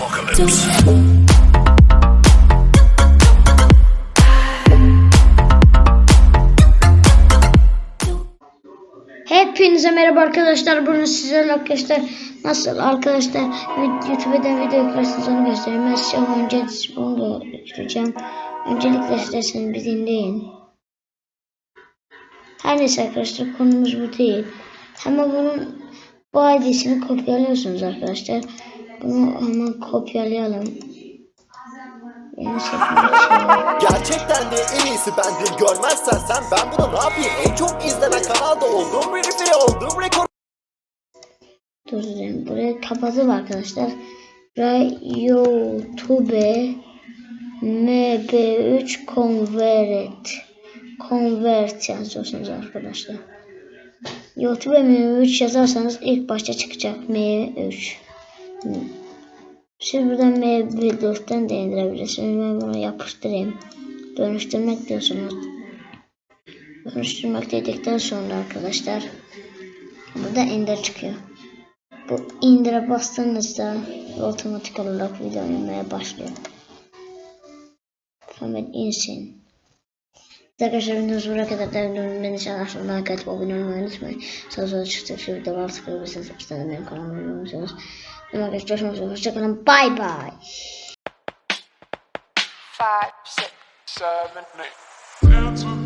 apocalypse. Hepinize merhaba arkadaşlar. Bugün sizlerle arkadaşlar nasıl arkadaşlar YouTube'dan video yüklersiniz onu göstereyim. Ben size önce bunu da yükleyeceğim. Öncelikle isterseniz bir dinleyin. Her neyse arkadaşlar konumuz bu değil. Ama bunun bu ID'sini kopyalıyorsunuz arkadaşlar. Bunu hemen kopyalayalım. Gerçekten de en iyisi bendim görmezsen sen ben buna ne yapayım en çok izlenen kanalda olduğum verifile olduğum rekor Dur dedim. Buraya kapatıp arkadaşlar. Buraya YouTube MB3 Convert Convert yazıyorsunuz arkadaşlar. YouTube M3 yazarsanız ilk başta çıkacak M3. Siz buradan M4'ten de indirebilirsiniz. Ben bunu yapıştırayım. Dönüştürmek diyorsunuz. Dönüştürmek dedikten sonra arkadaşlar burada indir çıkıyor. Bu indire bastığınızda otomatik olarak video oynamaya başlıyor. Hemen insin. Arkadaşlar videomuz buraya kadar devam ediyorum. Beni çağırırsanız like atıp abone olmayı unutmayın. Sağ olun çıktı şu videolar tıklayabilirsiniz. Tane benim kanalıma abone olursanız. Arkadaşlar görüşmek. Hoşçakalın. Bye bye. five, six, seven, eight.